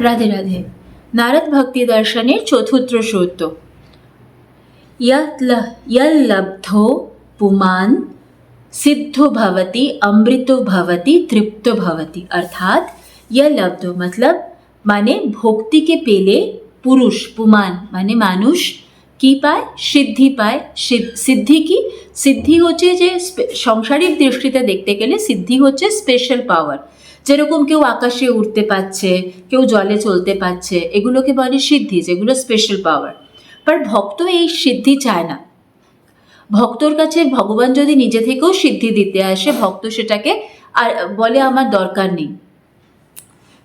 রাধে রাধে নারদ ভক্তি দর্শনের চতুর্থ সূত্র यल्लब्धो पुमान सिद्ध भवति अमृत भवति तृप्त भवति अर्थात यह लब्ध मतलब মানে ভক্তিকে পেলে পুরুষ পুমান মানে মানুষ কি পায় সিদ্ধি পায় সিদ- সিদ্ধি কি সিদ্ধি হচ্ছে যে স্পে- সাংসারিক দৃষ্টিতে দেখতে গেলে সিদ্ধি হচ্ছে স্পেশাল পাওয়ার যেরকম কেউ আকাশে উঠতে পারছে, কেউ জলে চলতে পারছে, এগুলোকে বলে সিদ্ধি, যেগুলো স্পেশাল পাওয়ার বাট ভক্ত এই সিদ্ধি চায় না। ভক্তর কাছে ভগবান যদি নিজে থেকেও সিদ্ধি দিতে আসে, ভক্ত সেটাকে আর বলে আমার দরকার নেই।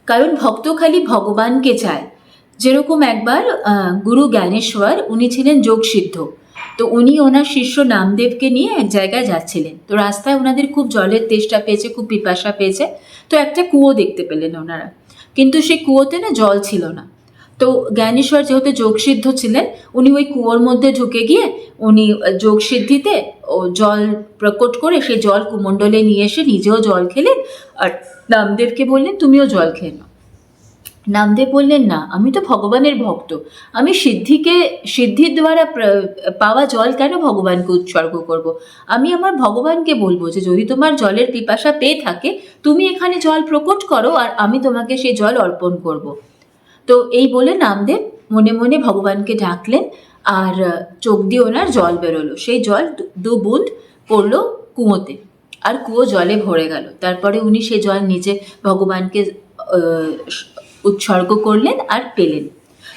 কারণ ভক্ত খালি ভগবানকে চায়। যেরকম একবার গুরু জ্ঞানেশ্বর, উনি ছিলেন যোগসিদ্ধ। তো উনি ওনার শিষ্য নামদেবকে নিয়ে এক জায়গায় যাচ্ছিলেন। তো রাস্তায় ওনাদের খুব জলের তেষ্টা পেয়েছে, খুব পিপাসা পেয়েছে। তো একটা কুয়ো দেখতে পেলেন ওনারা। কিন্তু সেই কুয়োতে না জল ছিল না। তো জ্ঞানেশ্বর যেহেতু যোগসিদ্ধ ছিলেন, উনি ওই কুয়োর মধ্যে ঢুকে গিয়ে উনি যোগসিদ্ধিতে ও জল প্রকট করে সেই জল কুমণ্ডলে নিয়ে এসে নিজেও জল খেলেন। আর নামদেবকে বললেন, তুমিও জল খেয়ে নাও। নামদেব বললেন, না, আমি তো ভগবানের ভক্ত আমি সিদ্ধিকে, সিদ্ধির দ্বারা পাওয়া জল কেন ভগবানকে উৎসর্গ করব। আমি আমার ভগবানকে বলব যে, যদি তোমার জলের পিপাসা পেয়ে থাকে, তুমি এখানে জল প্রকট করো আর আমি তোমাকে সেই জল অর্পণ করব। তো এই বলে নামদেব মনে মনে ভগবানকে ডাকলেন আর, চোখ দিয়ে ওনার জল বেরোলো সেই জল দু- বুঁদ পড়ল কুঁয়োতে আর কুয়ো জলে ভরে গেল তারপরে উনি সেই জল নিজে ভগবানকে উৎসর্গ করলেন আর পেলেন।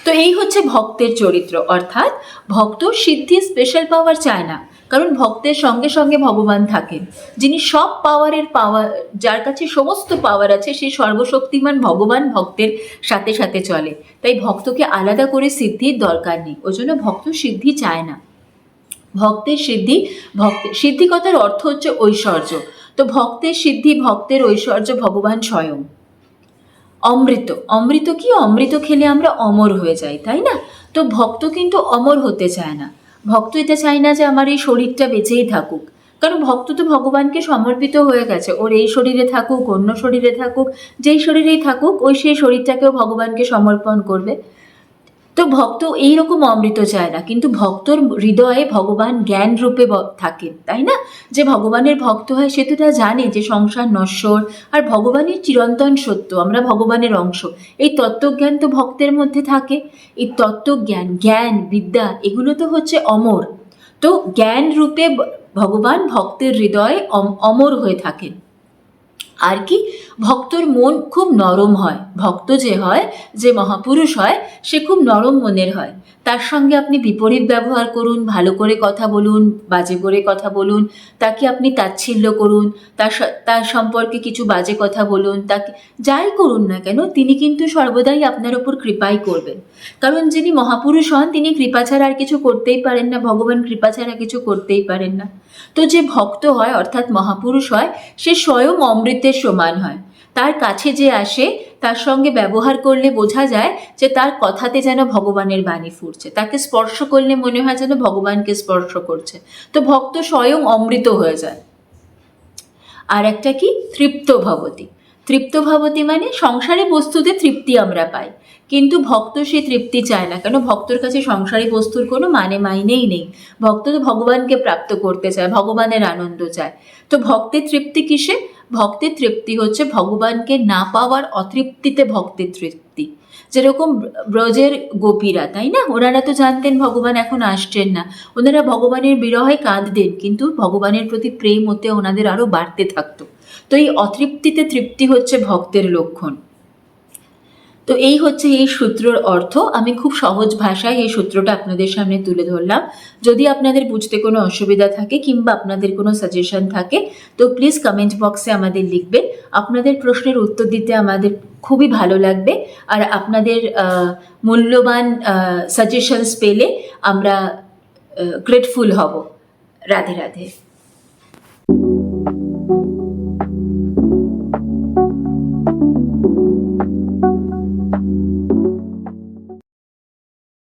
তো এই হচ্ছে ভক্তের চরিত্র। অর্থাৎ ভক্ত সিদ্ধি স্পেশাল পাওয়ার চায় না। কারণ ভক্তের সঙ্গে সঙ্গে ভগবান থাকেন। যিনি সব পাওয়ারের পাওয়ার যার কাছে সমস্ত পাওয়ার আছে সেই সর্বশক্তিমান ভগবান ভক্তের সাথে সাথে চলে। তাই ভক্তকে আলাদা করে সিদ্ধির দরকার নেই। ওই জন্য ভক্ত সিদ্ধি চায় না। ভক্তের সিদ্ধি ভক্তের সিদ্ধি কথার অর্থ হচ্ছে ঐশ্বর্য। তো ভক্তের সিদ্ধি, ভক্তের ঐশ্বর্য ভগবান স্বয়ং। অমৃত। অমৃত কি? অমৃত খেলে আমরা অমর হয়ে যাই, তাই না? তো ভক্ত কিন্তু অমর হতে চায় না। ভক্ত এটা চায় না যে আমার এই শরীরটা বেঁচেই থাকুক। কারণ ভক্ত তো ভগবানকে সমর্পিত হয়ে গেছে। ওর এই শরীরে থাকুক, অন্য শরীরে থাকুক, যেই শরীরেই থাকুক, ওই সেই শরীরটাকেও ভগবানকে সমর্পণ করবে। তো ভক্ত এইরকম অমৃত চায় না। কিন্তু ভক্তর হৃদয়ে ভগবান জ্ঞান রূপে থাকেন তাই না? যে ভগবানের ভক্ত হয়, সে তো তা জানে যে সংসার নশ্বর আর ভগবানের চিরন্তন সত্য, আমরা ভগবানের অংশ। এই তত্ত্বজ্ঞান তো ভক্তের মধ্যে থাকে। এই তত্ত্বজ্ঞান, জ্ঞান, বিদ্যা, এগুলো তো হচ্ছে অমর। তো জ্ঞান রূপে ভগবান ভক্তের হৃদয়ে অমর হয়ে থাকেন। আর কি? ভক্তর মন খুব নরম হয়। ভক্ত যে হয়, যে মহাপুরুষ হয়, সে খুব নরম মনের হয়। তার সঙ্গে আপনি বিপরীত ব্যবহার করুন, ভালো করে কথা বলুন, বাজে করে কথা বলুন, তাকে আপনি তাচ্ছিল্য করুন, তার তার সম্পর্কে কিছু বাজে কথা বলুন, তাকে, যাই করুন না কেন, তিনি কিন্তু সর্বদাই আপনার ওপর কৃপাই করবেন। কারণ যিনি মহাপুরুষ হন, তিনি কৃপা ছাড়া আর কিছু করতেই পারেন না, ভগবান কৃপা ছাড়া কিছু করতেই পারেন না। তো যে ভক্ত হয়, অর্থাৎ মহাপুরুষ হয়, সে স্বয়ং অমৃতের সমান হয়। তার কাছে যে আসে, তার সঙ্গে ব্যবহার করলে বোঝা যায় যে তার কথাতে যেন ভগবানের বাণী ফুটছে। তাকে স্পর্শ করলে মনে হয় যেন ভগবানকে স্পর্শ করছে। তো ভক্ত স্বয়ং অমৃত হয়ে যায়। আর একটা কি? তৃপ্ত ভবতী তৃপ্ত ভবতী মানে সংসারে বস্তুতে তৃপ্তি আমরা পাই। কিন্তু ভক্ত সেই তৃপ্তি চায় না। কেন? ভক্তর কাছে সংসারী বস্তুর কোনো মানে মাইনেই নেই। ভক্ত তো ভগবানকে প্রাপ্ত করতে চায়, ভগবানের আনন্দ চায়। তো ভক্তের তৃপ্তি কিসে? ভক্তের তৃপ্তি হচ্ছে ভগবানকে না পাওয়ার অতৃপ্তিতে ভক্তের তৃপ্তি। যেরকম ব্র- ব্রজের গোপীরা, তাই না? ওনারা তো জানতেন ভগবান এখন আসছেন না। ওনারা ভগবানের বিরহে কাঁদতেন, কিন্তু ভগবানের প্রতি প্রেম ওতে ওনাদের আরও বাড়তে থাকতো। তো এই অতৃপ্তিতে তৃপ্তি হচ্ছে ভক্তের লক্ষণ। তো এই হচ্ছে এই সূত্রর অর্থ। আমি খুব সহজ ভাষায় এই সূত্রটা আপনাদের সামনে তুলে ধরলাম। যদি আপনাদের বুঝতে কোনো অসুবিধা থাকে কিংবা আপনাদের কোনো সাজেশন থাকে, তো প্লিজ কমেন্ট বক্সে আমাদের লিখবেন। আপনাদের প্রশ্নের উত্তর দিতে আমাদের খুবই ভালো লাগবে। আর আপনাদের মূল্যবান সাজেশনস পেলে আমরা গ্রেটফুল হব। রাধে রাধে।